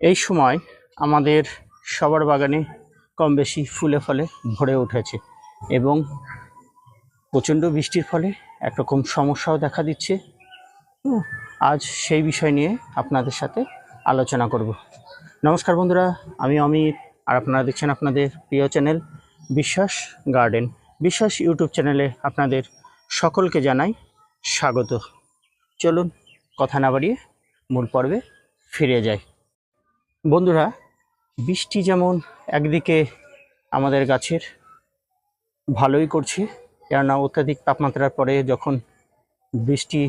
এই সময় আমাদের সবার বাগানে কম বেশি ফুলে ফলে ভরে উঠেছে এবং প্রচণ্ড বৃষ্টির ফলে একরকম সমস্যাও দেখা দিচ্ছে। আজ সেই বিষয় নিয়ে আপনাদের সাথে আলোচনা করব। নমস্কার বন্ধুরা, আমি অমিত আর আপনারা দেখছেন আপনাদের প্রিয় চ্যানেল বিশ্বাস গার্ডেন। বিশ্বাস ইউটিউব চ্যানেলে আপনাদের সকলকে জানাই স্বাগত। চলুন, কথা না বাড়িয়ে মূল পর্বে ফিরে যাই। বন্ধুরা, বৃষ্টি যেমন একদিকে আমাদের গাছের, ভালোই করছে। কেননা অত্যাধিক তাপমাত্রার পরে যখন বৃষ্টি,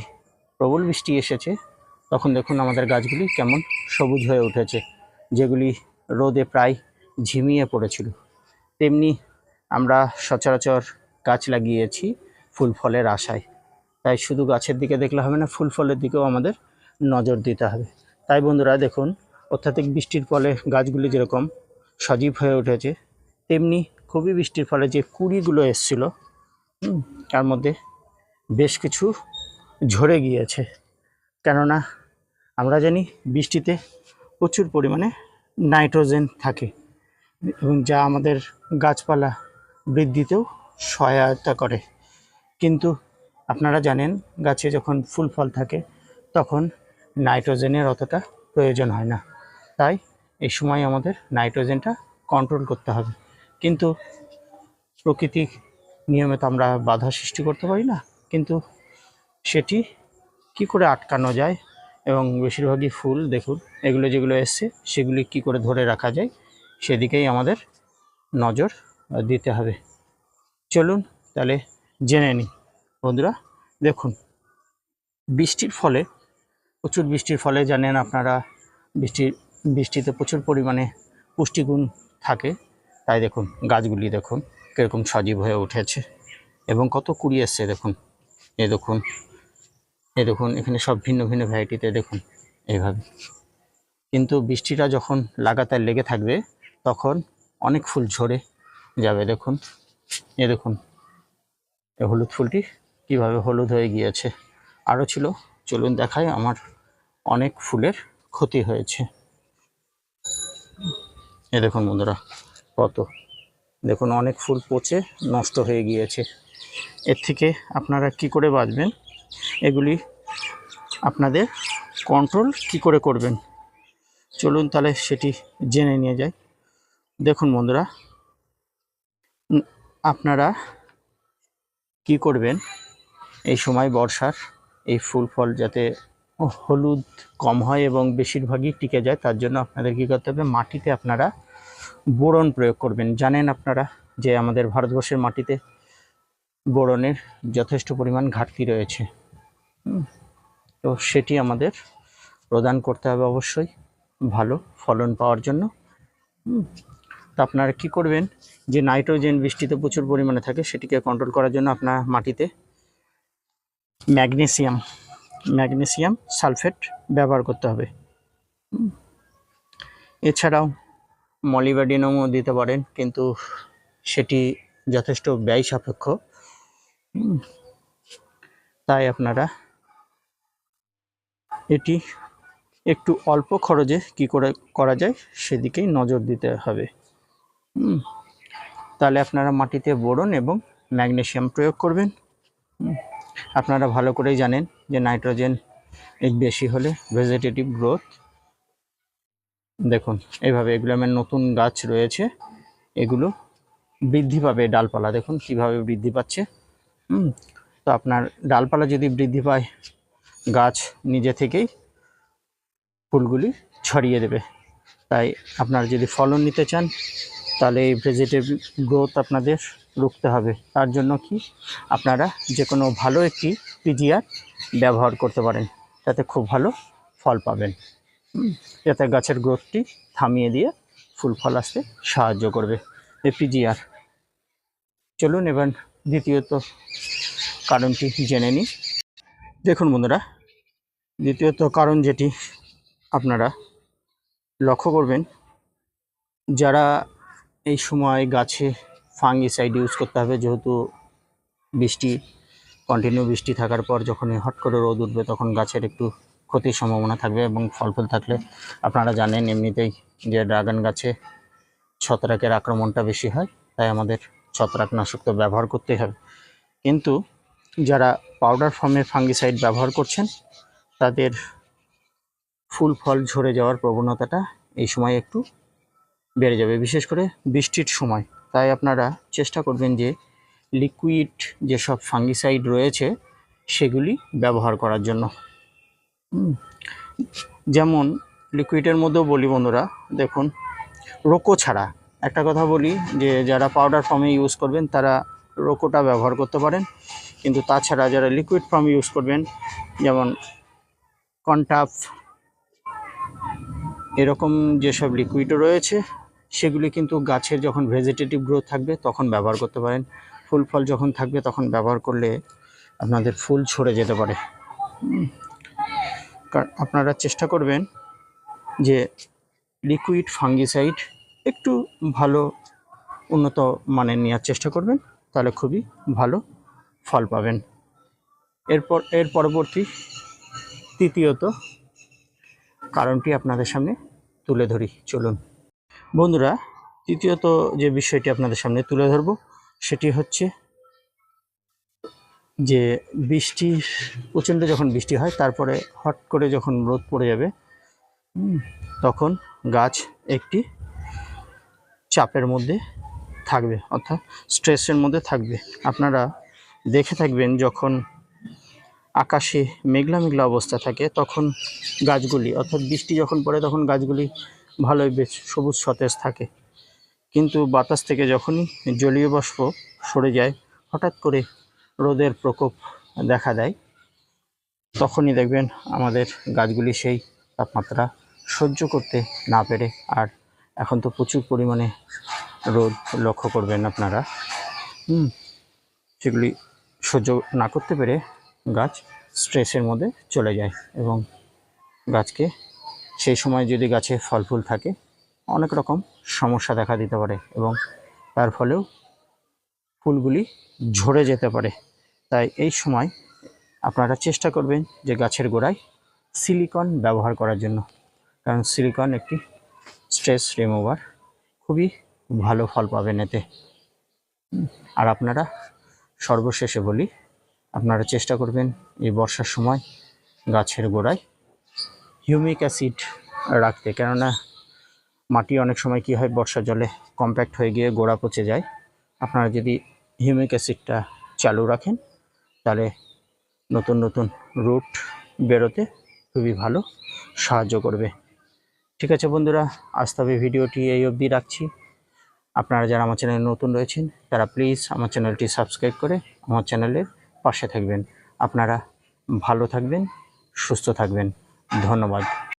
প্রবল বৃষ্টি এসেছে, তখন দেখুন আমাদের গাছগুলি কেমন সবুজ হয়ে উঠেছে, যেগুলি রোদে প্রায় ঝিমিয়ে পড়েছিল। তেমনি আমরা সচরাচর গাছ লাগিয়েছি ফুল ফলের আশায়। তাই শুধু গাছের দিকে দেখলে হবে না, ফুল ফলের দিকেও আমাদের নজর দিতে হবে। তাই বন্ধুরা, দেখুন অত্যাধিক বৃষ্টির ফলে গাছগুলি যেরকম সজীব হয়ে উঠেছে, তেমনি খুবই বৃষ্টির ফলে যে কুড়িগুলো এসছিল তার মধ্যে বেশ কিছু ঝরে গিয়েছে। কেননা আমরা জানি বৃষ্টিতে প্রচুর পরিমাণে নাইট্রোজেন থাকে এবং যা আমাদের গাছপালা বৃদ্ধিতেও সহায়তা করে। কিন্তু আপনারা জানেন, গাছে যখন ফুল ফল থাকে, তখন নাইট্রোজেনের অতটা প্রয়োজন হয় না। তাই এই সময় আমাদের নাইট্রোজেনটা কন্ট্রোল করতে হবে। কিন্তু প্রকৃতি নিয়মে তো আমরা বাধা সৃষ্টি করতে পারি না, কিন্তু সেটি কি করে আটকানো যায় এবং বেশিরভাগই ফুল, দেখুন, এগুলো যেগুলো এসছে, সেগুলি কি করে ধরে রাখা যায়, সেদিকেই আমাদের নজর দিতে হবে। চলুন তাহলে জেনে নিই। বন্ধুরা, দেখুন, বৃষ্টির ফলে, প্রচুর বৃষ্টির ফলে জানেন আপনারা, বৃষ্টির বৃষ্টিতে প্রচুর পরিমাণে পুষ্টিগুণ থাকে। তাই দেখুন, গাছগুলি দেখুন, কীরকম সজীব হয়ে উঠেছে এবং কত কুড়ি এসছে দেখুন। এ দেখুন এ দেখুন, এখানে সব ভিন্ন ভিন্ন ভ্যারাইটিতে দেখুন এইভাবে কিন্তু বৃষ্টিটা যখন লাগাতার লেগে থাকবে, তখন অনেক ফুল ঝরে যাবে দেখুন। এ দেখুন এই হলুদ ফুলটি কীভাবে হলুদ হয়ে গিয়েছে। আরও ছিল, চলুন দেখায় আমার অনেক ফুলের ক্ষতি হয়েছে। এ দেখুন বন্ধুরা, কত। দেখুন, অনেক ফুল পচে নষ্ট হয়ে গিয়েছে। এর থেকে আপনারা কি করে বাঁচবেন? এগুলি আপনাদের কন্ট্রোল কি করে করবেন? চলুন তাহলে সেটি জেনে নিয়ে যাই। দেখুন বন্ধুরা আপনারা কি করবেন? এই সময় বর্ষার এই ফুল ফল যাতে হলুদ কম হয় এবং বেশিরভাগই টিকে যায়, তার জন্য আপনাদের কী করতে হবে? মাটিতে আপনারা বোরন প্রয়োগ করবেন। জানেন আপনারা যে আমাদের ভারতবর্ষের মাটিতে বোরনের যথেষ্ট পরিমাণ ঘাটতি রয়েছে। তো সেটি আমাদের প্রদান করতে হবে অবশ্যই ভালো ফলন পাওয়ার জন্য। তা আপনারা কি করবেন? যে নাইট্রোজেন বৃষ্টিতে প্রচুর পরিমাণে থাকে, সেটিকে কন্ট্রোল করার জন্য আপনার মাটিতে ম্যাগনেসিয়াম ম্যাগনেসিয়াম সালফেট ব্যবহার করতে হবে। এছাড়াও মলিব্যাডিনামও দিতে পারেন, কিন্তু সেটি যথেষ্ট ব্যয় সাপেক্ষ। তাই আপনারা এটি একটু অল্প খরচে কি করে করা যায় সেদিকেই নজর দিতে হবে। তাহলে আপনারা মাটিতে বোরন এবং ম্যাগনেসিয়াম প্রয়োগ করবেন। আপনারা ভালো করেই জানেন যে নাইট্রোজেন বেশি হলে ভেজিটেটিভ গ্রোথ দেখুন এইভাবে এগুলো আমার নতুন গাছ রয়েছে, এগুলো বৃদ্ধি পাবে ডালপালা। দেখুন কীভাবে বৃদ্ধি পাচ্ছে। হুম, তো আপনার ডালপালা যদি বৃদ্ধি পায়, গাছ নিজে থেকেই ফুলগুলি ছড়িয়ে দেবে। তাই আপনারা যদি ফলন নিতে চান, তাহলে এই ভেজিটেবল গ্রোথ আপনাদের রুখতে হবে। তার জন্য কি? আপনারা যে কোনো ভালো একটি পিজিআর ব্যবহার করতে পারেন। তাতে খুব ভালো ফল পাবেন। যাতে গাছের গ্রোথটি থামিয়ে দিয়ে ফুল ফল আসতে সাহায্য করবে এই পিজিআর চলুন এবার দ্বিতীয়ত কারণটি জেনে নিই। দেখুন বন্ধুরা, দ্বিতীয়ত কারণ যেটি আপনারা লক্ষ্য করবেন, যারা এই সময় গাছে ফাঙ্গিসাইড ইউজ করতে হবে, যেহেতু বৃষ্টি কন্টিনিউ বৃষ্টি থাকার পর যখন হট করে রোদ উঠবে তখন গাছের একটু ক্ষতির সম্ভাবনা থাকবে এবং ফল ফুল থাকলে আপনারা জানেন এমনিতেই যে ড্রাগন গাছে ছত্রাকের আক্রমণটা বেশি হয়, তাই আমাদের ছত্রাকনাশক তো ব্যবহার করতেই হবে। কিন্তু যারা পাউডার ফর্মে ফাঙ্গিসাইড ব্যবহার করছেন, তাদের ফুল ফল ঝরে যাওয়ার প্রবণতাটা এই সময় একটু বেড়ে যাবে, বিশেষ করে বৃষ্টির সময়। তাই আপনারা চেষ্টা করবেন যে লিকুইড যেসব ফাঙ্গিসাইড রয়েছে সেগুলি ব্যবহার করার জন্য। যেমন লিকুইডের মধ্যেও বলি বন্ধুরা, দেখুন, রোকো ছাড়া। একটা কথা বলি যে যারা পাউডার ফর্মে ইউজ করবেন, তারা রোকোটা ব্যবহার করতে পারেন। কিন্তু তাছাড়া যারা লিকুইড ফর্ম ইউজ করবেন, যেমন কন্টাফ, এরকম যেসব লিকুইডও রয়েছে সেগুলি কিন্তু গাছের যখন ভেজিটেটিভ গ্রোথ থাকবে, তখন ব্যবহার করতে পারেন। ফুল ফল যখন থাকবে, তখন ব্যবহার করলে আপনাদের ফুল ছড়ে যেতে পারে। আপনারা চেষ্টা করবেন যে লিকুইড ফাঙ্গিসাইড একটু ভালো উন্নত মানের নেওয়ার চেষ্টা করবেন, তাহলে খুবই ভালো ফল পাবেন। এরপর, এর পরবর্তী, তৃতীয়ত, কারণটি আপনাদের সামনে তুলে ধরি। চলুন। বন্ধুরা, তৃতীয়ত যে বিষয়টি আপনাদের সামনে তুলে ধরব, সেটি হচ্ছে যে বৃষ্টি, প্রচণ্ড যখন বৃষ্টি হয়, তারপরে হট করে যখন রোদ পড়ে যাবে তখন গাছ একটি চাপের মধ্যে থাকবে, অর্থাৎ স্ট্রেসের মধ্যে থাকবে। আপনারা দেখে থাকবেন যখন আকাশে মেঘলা মেঘলা অবস্থা থাকে, তখন গাছগুলি, অর্থাৎ বৃষ্টি যখন পড়ে, তখন গাছগুলি ভালোই বেশ সবুজ সতেজ থাকে। কিন্তু বাতাস থেকে যখনই জলীয় বাষ্প সরে যায়, হঠাৎ করে রোদের প্রকোপ দেখা দেয়, তখনই দেখবেন আমাদের গাছগুলি সেই তাপমাত্রা সহ্য করতে না পেরে। আর এখন তো প্রচুর পরিমাণে রোদ লক্ষ্য করবেন আপনারা। হুম, সেগুলি সহ্য না করতে পেরে গাছ স্ট্রেসের মধ্যে চলে যায় এবং গাছকে সেই সময় যদি গাছে ফল ফুল থাকে, অনেক রকম সমস্যা দেখা দিতে পারে এবং তার ফলেও ফুলগুলি ঝরে যেতে পারে। তাই এই সময় আপনারা চেষ্টা করবেন যে গাছের গোড়ায় সিলিকন ব্যবহার করার জন্য। কারণ সিলিকন একটি স্ট্রেস রিমুভার, খুবই ভালো ফল পাবেন এতে। আর আপনারা সর্বশেষে বলি, আপনারা চেষ্টা করবেন এই বর্ষার সময় গাছের গোড়ায় হিউমিক অ্যাসিড রাখতে, কেননা মাটি অনেক সময় কি হয়, বর্ষা জলে কম্প্যাক্ট হয়ে গিয়ে গোড়া পচে যায়। আপনারা যদি হিউমিক অ্যাসিডটা চালু রাখেন, তাহলে নতুন নতুন রুট বেরোতে খুবই ভালো সাহায্য করবে। ঠিক আছে বন্ধুরা, আজ তবে ভিডিওটি এই অবধি রাখছি। আপনারা যারা আমার চ্যানেলে নতুন রয়েছেন, তারা প্লিজ আমার চ্যানেলটি সাবস্ক্রাইব করে আমার চ্যানেলের পাশে থাকবেন। আপনারা ভালো থাকবেন, সুস্থ থাকবেন। धन्यवाद।